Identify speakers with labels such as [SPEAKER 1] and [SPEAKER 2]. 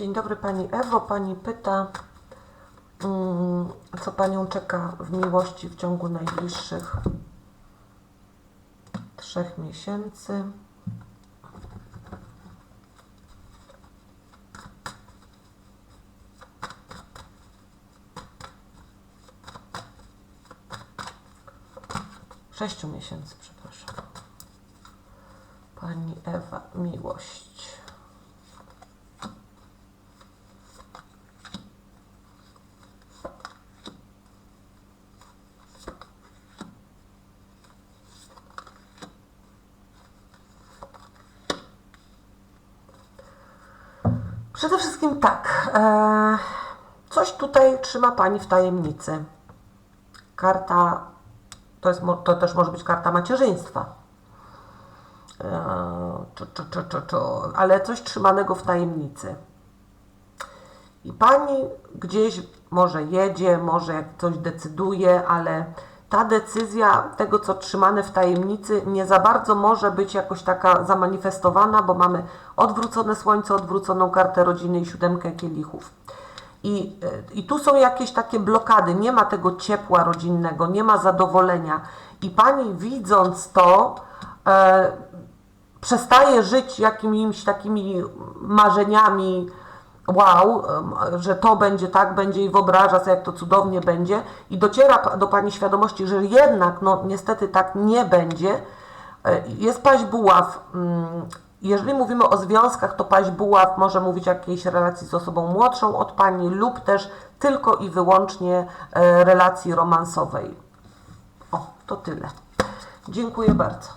[SPEAKER 1] Dzień dobry Pani Ewo. Pani pyta, mm, co Panią czeka w miłości w ciągu najbliższych trzech miesięcy. Sześciu miesięcy, przepraszam. Pani Ewa, miłość. Przede wszystkim tak. E, coś tutaj trzyma Pani w tajemnicy. Karta, to, jest, to też może być karta macierzyństwa. E, czu, czu, czu, czu, czu, ale coś trzymanego w tajemnicy. I pani gdzieś może jedzie, może coś decyduje, ale ta decyzja tego, co trzymane w tajemnicy, nie za bardzo może być jakoś taka zamanifestowana, bo mamy odwrócone słońce, odwróconą kartę rodziny i siódemkę kielichów. I, e, I tu są jakieś takie blokady, nie ma tego ciepła rodzinnego, nie ma zadowolenia. I pani widząc to, e, przestaje żyć jakimiś takimi marzeniami, wow, że to będzie tak, będzie i wyobraża sobie, jak to cudownie będzie i dociera do Pani świadomości, że jednak, no niestety tak nie będzie. E, Jest paź buław. mm, Jeżeli mówimy o związkach, to paź buław może mówić o jakiejś relacji z osobą młodszą od Pani lub też tylko i wyłącznie e, relacji romansowej. O, to tyle. Dziękuję bardzo.